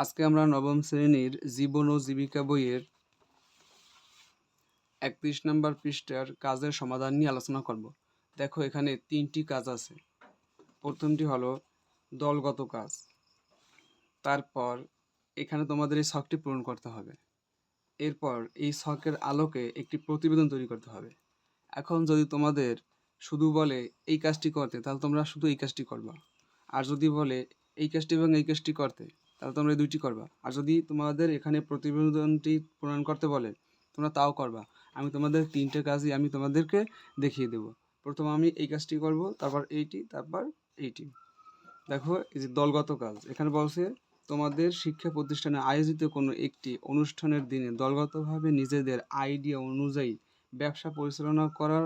আজকে আমরা নবম শ্রেণির জীবন ও জীবিকা বইয়ের একত্রিশ নম্বর পৃষ্ঠার কাজের সমাধান নিয়ে আলোচনা করব। দেখো এখানে তিনটি কাজ আছে। প্রথমটি হলো দলগত কাজ। তারপর এখানে তোমাদের এই শখটি পূরণ করতে হবে। এরপর এই শখের আলোকে একটি প্রতিবেদন তৈরি করতে হবে। এখন যদি তোমাদের শুধু বলে এই কাজটি করতে, তাহলে তোমরা শুধু এই কাজটি করবা। আর যদি বলে এই কাজটি এবং এই কাজটি করতে তাহলে তোমরা এই দুইটি করবা। আর যদি তোমাদের এখানে প্রতিবেদনটি পূরণ করতে বলে, তোমরা তাও করবা। আমি তোমাদের তিনটে কাজই আমি তোমাদেরকে দেখিয়ে দেব। প্রথম আমি এই কাজটি করব, তারপর এইটি তারপর এইটি। দেখো, এই যে দলগত কাজ। এখানে বলছে, তোমাদের শিক্ষা প্রতিষ্ঠানে আয়োজিত কোনো একটি অনুষ্ঠানের দিনে দলগতভাবে নিজেদের আইডিয়া অনুযায়ী ব্যবসা পরিচালনা করার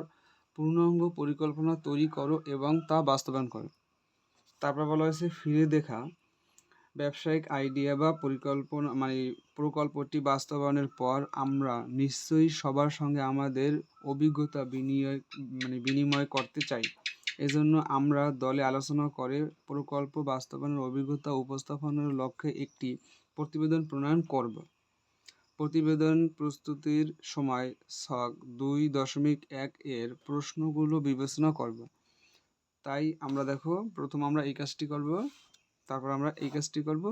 পূর্ণাঙ্গ পরিকল্পনা তৈরি করো এবং তা বাস্তবায়ন করো। তারপর বলা হয়েছে, ফিরে দেখা। ব্যবসায়িক আইডিয়া বা পরিকল্পনা মানে প্রকল্পটি বাস্তবায়নের পর আমরা নিশ্চয়ই সবার সঙ্গে আমাদের অভিজ্ঞতা বিনিয়োগ মানে বিনিময় করতে চাই। এজন্য আমরা দলে আলোচনা করে প্রকল্প বাস্তবায়নের অভিজ্ঞতা উপস্থাপনের লক্ষ্যে একটি প্রতিবেদন প্রণয়ন করব। প্রতিবেদন প্রস্তুতির সময় ছক দুই দশমিক এক এর প্রশ্নগুলো বিবেচনা করব। তাই আমরা দেখো, প্রথম আমরা এই কাজটি করব। তারপর আমরা এই কাজটি করব।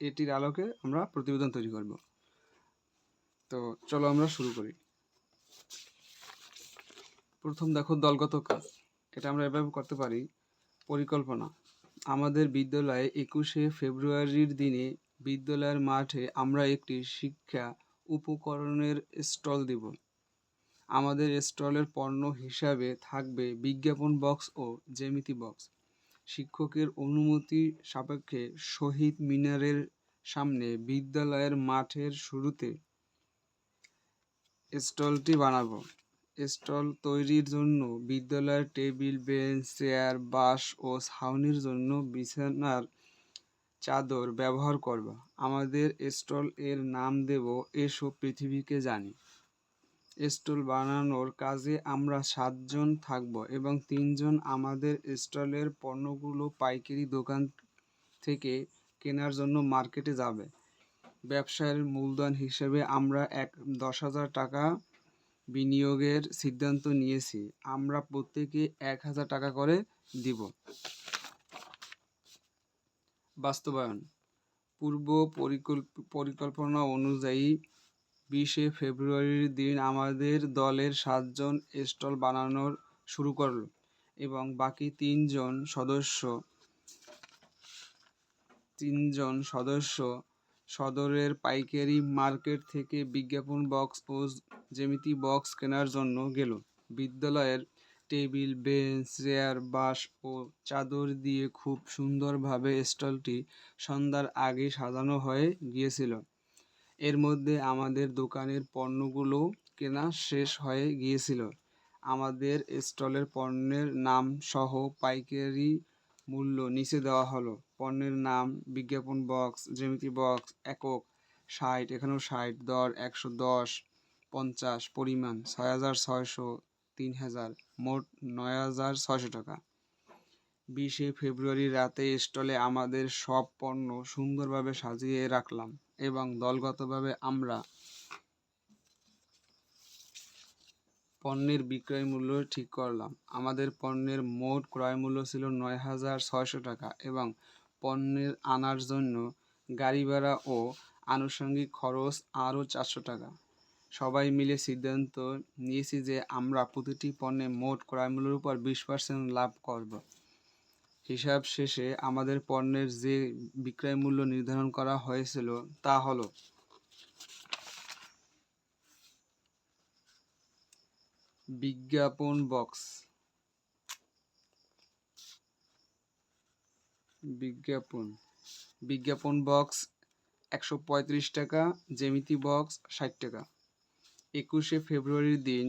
এটির আলোকে আমরা প্রতিবেদন তৈরি করব। তো চলো আমরা শুরু করি। প্রথম দেখো দলগত কাজ। এটা আমরা এভাবে করতে পারি। পরিকল্পনা। আমাদের বিদ্যালয়ে একুশে ফেব্রুয়ারির দিনে বিদ্যালয়ের মাঠে আমরা একটি শিক্ষা উপকরণের স্টল দিব। আমাদের স্টলের পণ্য হিসাবে থাকবে বিজ্ঞাপন বক্স ও জ্যামিতি বক্স। শিক্ষকের অনুমতি সাপেক্ষে শহীদ মিনারের সামনে বিদ্যালয়ের মাঠের শুরুতে স্টলটি বানাবো। স্টল তৈরির জন্য বিদ্যালয়ের টেবিল, বেঞ্চ, চেয়ার, বাঁশ ও ছাউনির জন্য বিছানার চাদর ব্যবহার করব। আমাদের স্টল এর নাম দেব এসো পৃথিবীকে জানি। স্টল বানানোর কাজে আমরা সাতজন থাকব এবং তিনজন আমাদের স্টলের পণ্যগুলো পাইকারি দোকান থেকে কেনার জন্য মার্কেটে যাবে। ব্যবসায়ের মূলধন হিসেবে আমরা এক, দশ হাজার টাকা বিনিয়োগের সিদ্ধান্ত নিয়েছি। আমরা প্রত্যেকে এক হাজার টাকা করে দিব। বাস্তবায়ন। পূর্ব পরিকল্প, পরিকল্পনা অনুযায়ী বিশে ফেব্রুয়ারির দিন আমাদের দলের সাতজন স্টল বানানোর শুরু করল এবং বাকি তিনজন সদস্য তিনজন সদস্য সদরের পাইকারি মার্কেট থেকে বিজ্ঞাপন বক্স ও জ্যামিতি বক্স কেনার জন্য গেল। বিদ্যালয়ের টেবিল, বেঞ্চ, চেয়ার, বাঁশ ও চাদর দিয়ে খুব সুন্দরভাবে স্টলটি সন্ধ্যার আগে সাজানো হয়ে গিয়েছিল। এর মধ্যে আমাদের দোকানের পণ্যগুলো কেনা শেষ হয়ে গিয়েছিল। আমাদের স্টলের পণ্যের নাম সহ পাইকারি মূল্য নিচে দেওয়া হলো। পণ্যের নাম, বিজ্ঞাপন বক্স, জ্যামিতি বক্স, একক, ষাট, এখানেও ষাট, দর, একশো দশ, পঞ্চাশ, পরিমাণ, ছয় হাজার ছয়শো, তিন হাজার, মোট নয় হাজার ছয়শো টাকা। বিশে ফেব্রুয়ারি রাতে স্টলে আমাদের সব পণ্য সুন্দরভাবে সাজিয়ে রাখলাম। এবং দলগতভাবে আমরা পণ্যের বিক্রয় মূল্য ঠিক করলাম। আমাদের পণ্যের মোট ক্রয় মূল্য ছিল নয় হাজার ছয়শো টাকা এবং পণ্যের আনার জন্য গাড়ি ভাড়া ও আনুষঙ্গিক খরচ আরও চারশো টাকা। সবাই মিলে সিদ্ধান্ত নিয়েছি যে আমরা প্রতিটি পণ্যে মোট ক্রয় মূল্যের উপর বিশ পার্সেন্ট লাভ করব। হিসাব শেষে আমাদের পণ্যের যে বিক্রয় মূল্য নির্ধারণ করা হয়েছিল তা হলো। বিজ্ঞাপন বক্স। বিজ্ঞাপন। বিজ্ঞাপন বক্স একশো পঁয়ত্রিশ টাকা, জ্যামিতি বক্স ষাট টাকা। একুশে ফেব্রুয়ারির দিন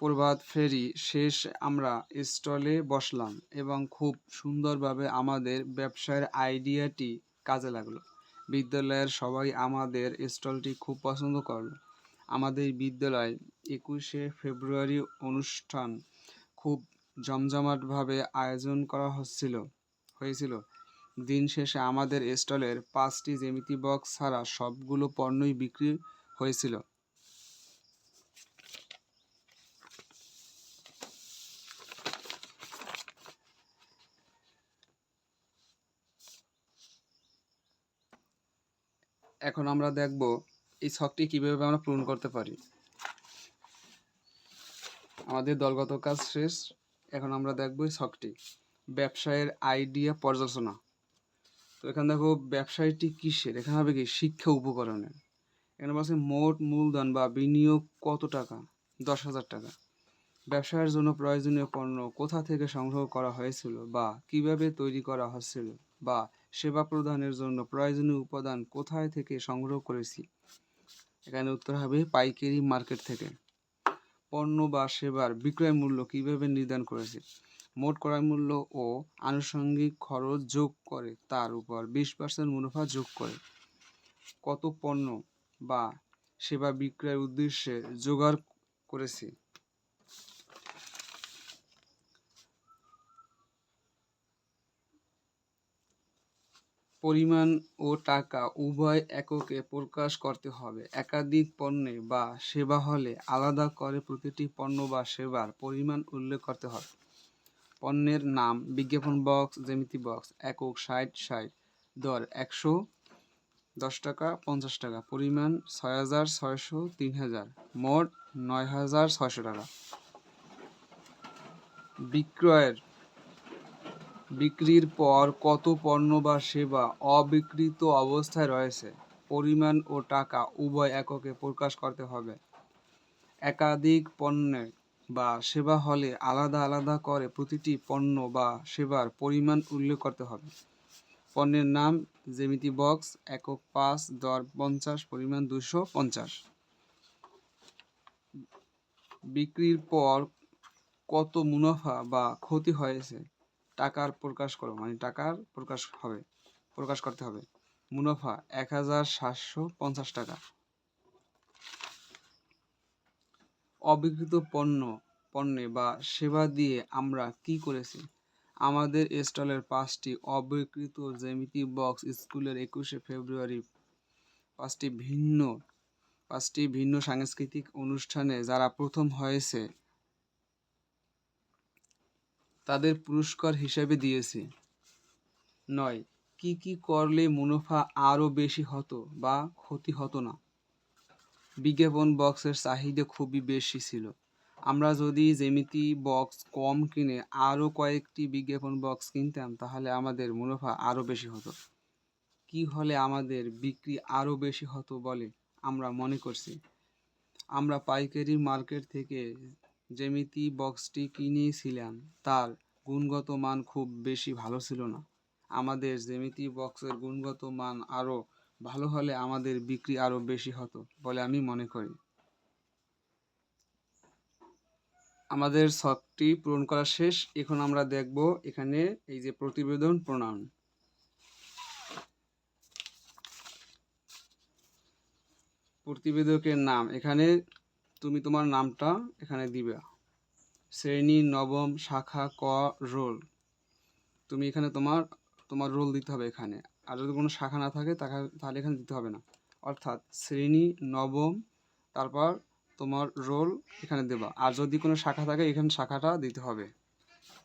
প্রভাত ফেরি শেষ আমরা স্টলে বসলাম এবং খুব সুন্দরভাবে আমাদের ব্যবসায়ের আইডিয়াটি কাজে লাগল। বিদ্যালয়ের সবাই আমাদের স্টলটি খুব পছন্দ করল। আমাদের বিদ্যালয় একুশে ফেব্রুয়ারি অনুষ্ঠান খুব জমজমাটভাবে আয়োজন করা হচ্ছিল, হয়েছিল। দিন শেষে আমাদের স্টলের পাঁচটি জ্যামিতি বক্স ছাড়া সবগুলো পণ্যই বিক্রি হয়েছিল। এখন আমরা দেখব এই ছকটি কীভাবে আমরা পূরণ করতে পারি। আমাদের দলগত কাজ শেষ। এখন আমরা দেখব এই ছকটি। ব্যবসায়ের আইডিয়া পর্যালোচনা। তো এখানে দেখো ব্যবসায়টি কিসের? এখানে হবে কি? শিক্ষা উপকরণের। এখানে বলছে মোট মূলধন বা বিনিয়োগ কত টাকা? দশ হাজার টাকা। ব্যবসায়ের জন্য প্রয়োজনীয় পণ্য কোথা থেকে সংগ্রহ করা হয়েছিল বা কীভাবে তৈরি করা হচ্ছিল বা সেবা প্রদানের জন্য প্রয়োজনীয় উপাদান কোথায় থেকে সংগ্রহ করেছি? এখানে উত্তর হবে পাইকারি মার্কেট থেকে। পণ্য বা সেবার বিক্রয় মূল্য কীভাবে নির্ধারণ করেছে? মোট ক্রয় মূল্য ও আনুষঙ্গিক খরচ যোগ করে, তার উপর বিশ পার্সেন্ট মুনাফা যোগ করে। কত পণ্য বা সেবা বিক্রয়ের উদ্দেশ্যে জোগাড় করেছি? পরিমাণ ও টাকা উভয় এককে প্রকাশ করতে হবে। একাধিক পণ্যে বা সেবা হলে আলাদা করে প্রতিটি পণ্য বা সেবার পরিমাণ উল্লেখ করতে হবে। পণ্যের নাম, বিজ্ঞাপন বক্স, জ্যামিতি বক্স, একক ষাট ষাট, দর একশো দশ টাকা, পঞ্চাশ টাকা, পরিমাণ ছয় হাজার ছয়শো তিন হাজার, মোট নয় হাজার ছয়শো টাকা। বিক্রয়ের বিক্রির পর কত পণ্য বা সেবা অবিকৃত অবস্থায় রয়েছে, পরিমাণ ও টাকা উভয় এককে প্রকাশ করতে হবে। একাধিক পণ্যের বা সেবা হলে আলাদা আলাদা করে প্রতিটি পণ্য বা সেবার পরিমাণ উল্লেখ করতে হবে। পণ্যের নাম, জ্যামিতি বক্স, একক পাঁচ, দর পঞ্চাশ, পরিমাণ দুশো পঞ্চাশ। বিক্রির পর কত মুনাফা বা ক্ষতি হয়েছে টাকার প্রকাশ করো মানে টাকার প্রকাশ হবে, প্রকাশ করতে হবে। মুনাফা এক হাজার সাতশো পঞ্চাশ টাকা। অবিকৃত পণ্য, পণ্যে বা সেবা দিয়ে আমরা কি করেছি? আমাদের স্টলের পাঁচটি অবিকৃত জ্যামিতি বক্স স্কুলের একুশে ফেব্রুয়ারি, পাঁচটি ভিন্ন পাঁচটি ভিন্ন সাংস্কৃতিক অনুষ্ঠানে যারা প্রথম হয়েছে তাদের পুরস্কার হিসেবে দিয়েছে। নয়, কি কি করলে মুনাফা আরও বেশি হতো বা ক্ষতি হতো না? বিজ্ঞাপন বক্সের চাহিদা খুবই বেশি ছিল। আমরা যদি জ্যামিতি বক্স কম কিনে আরও কয়েকটি বিজ্ঞাপন বক্স কিনতাম, তাহলে আমাদের মুনাফা আরও বেশি হতো। কি হলে আমাদের বিক্রি আরও বেশি হতো বলে আমরা মনে করছি। আমরা পাইকারি মার্কেট থেকে জ্যামিতি বক্সটি কিনেছিলাম, তার গুণগত মান খুব বেশি ভালো ছিল না। আমাদের জ্যামিতি বক্সের গুণগত মান আরও ভালো হলে আমাদের বিক্রি আরও বেশি হতো বলে আমি মনে করি। আমাদের শখটি পূরণ করা শেষ। এখন আমরা দেখব এখানে এই যে প্রতিবেদন প্রণয়ন। প্রতিবেদকের নাম। এখানে তুমি তোমার নামটা এখানে দিবে। শ্রেণি, নবম শাখা, ক, রোল। তুমি এখানে তোমার তোমার রোল দিতে হবে এখানে। আর যদি কোনো শাখা না থাকে তাহলে এখানে দিতে হবে না। অর্থাৎ শ্রেণি, নবম, তারপর তোমার রোল এখানে দেবা। আর যদি কোনো শাখা থাকে, এখানে শাখাটা দিতে হবে।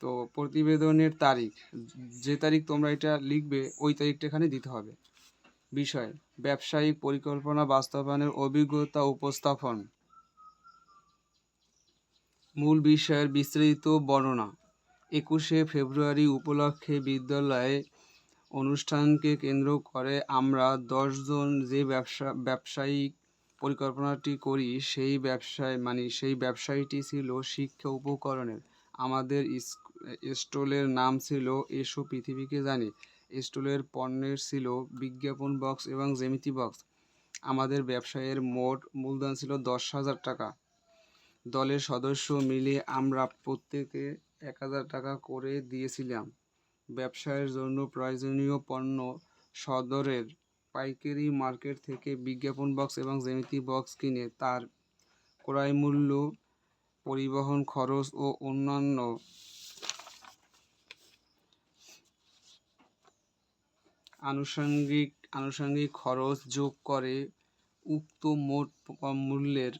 তো প্রতিবেদনের তারিখ, যে তারিখ তোমরা এটা লিখবে, ওই তারিখটা এখানে দিতে হবে। বিষয়, ব্যবসায়িক পরিকল্পনা বাস্তবায়নের অভিজ্ঞতা উপস্থাপন। মূল বিষয়ের বিস্তারিত বর্ণনা। একুশে ফেব্রুয়ারি উপলক্ষে বিদ্যালয়ে অনুষ্ঠানকে কেন্দ্র করে আমরা দশজন যে ব্যবসা, ব্যবসায়িক পরিকল্পনাটি করি, সেই ব্যবসায় মানে সেই ব্যবসায়ীটি ছিল শিক্ষা উপকরণের। আমাদের স্টলের নাম ছিল এসো পৃথিবীকে জানি। স্টলের পণ্যের ছিল বিজ্ঞাপন বক্স এবং জেমিতি বক্স। আমাদের ব্যবসায়ের মোট মূলধন ছিল দশ হাজার টাকা। দলের সদস্য মিলে আমরা প্রত্যেকে এক হাজার টাকা করে দিয়েছিলাম। ব্যবসায়ের জন্য প্রয়োজনীয় পণ্য সদরের পাইকারি মার্কেট থেকে বিজ্ঞাপন বক্স এবং জ্যামিতি বক্স কিনে তার ক্রয় মূল্য, পরিবহন খরচ ও অন্যান্য আনুষঙ্গিক আনুষঙ্গিক খরচ যোগ করে উক্ত মোট মূল্যের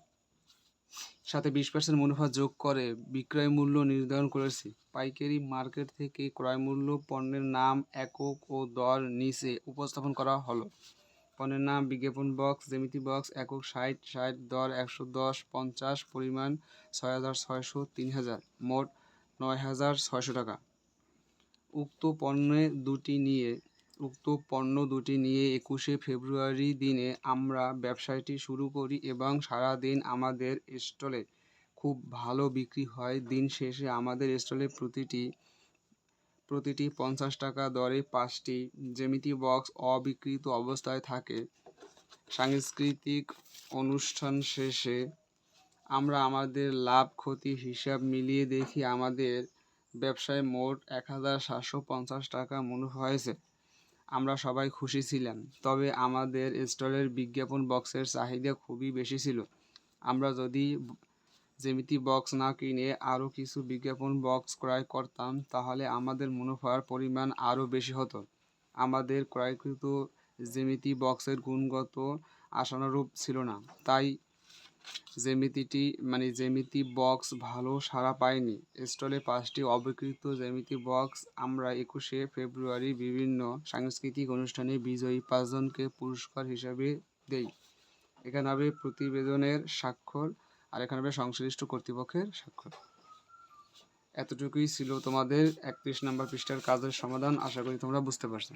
সাথে বিশ পার্সেন্ট মুনাফা যোগ করে, বিক্রয় মূল্য নির্ধারণ করেছি। পাইকারি মার্কেট থেকে ক্রয় মূল্য পণ্যের নাম, একক ও দর নিচে উপস্থাপন করা হলো। পণ্যের নাম, বিজ্ঞাপন বক্স, জ্যামিতি বক্স, একক ষাট ষাট দর একশো দশ, পঞ্চাশ, পরিমাণ ছয় হাজার ছয়শো, তিন হাজার, মোট নয় হাজার ছয়শো টাকা। উক্ত পণ্যে দুটি নিয়ে উক্ত পণ্য দুটি নিয়ে একুশে ফেব্রুয়ারি দিনে আমরা ব্যবসাটি শুরু করি এবং সারাদিন আমাদের স্টলে খুব ভালো বিক্রি হয়। দিন শেষে আমাদের স্টলে প্রতিটি প্রতিটি পঞ্চাশ টাকা দরে পাঁচটি জ্যামিতি বক্স অবিকৃত অবস্থায় থাকে। সাংস্কৃতিক অনুষ্ঠান শেষে আমরা আমাদের লাভ ক্ষতি হিসাব মিলিয়ে দেখি আমাদের ব্যবসায় মোট এক হাজার সাতশো পঞ্চাশ টাকা মুনাফা হয়েছে। আমরা সবাই খুশি ছিলাম, তবে আমাদের স্টলের বিজ্ঞাপন বক্সের চাহিদা খুবই বেশি ছিল। আমরা যদি জ্যামিতি বক্স না কিনে আরও কিছু বিজ্ঞাপন বক্স ক্রয় করতাম, তাহলে আমাদের মুনাফার পরিমাণ আরও বেশি হতো। আমাদের ক্রয়কৃত জ্যামিতি বক্সের গুণগত আশানুরূপ ছিল না, তাই জ্যামিতিটি মানে জ্যামিতি বক্স ভালো সাড়া পায়নি। স্টলে পাঁচটি অবিকৃত জ্যামিতি বক্স আমরা একুশে ফেব্রুয়ারি বিভিন্ন সাংস্কৃতিক অনুষ্ঠানে বিজয়ী পাঁচজনকে পুরস্কার হিসাবে দেই। এখানে হবে প্রতিবেদনের স্বাক্ষর আর এখানে হবে সংশ্লিষ্ট কর্তৃপক্ষের স্বাক্ষর। এতটুকুই ছিল তোমাদের একত্রিশ নম্বর পৃষ্ঠার কাজের সমাধান। আশা করি তোমরা বুঝতে পারছ।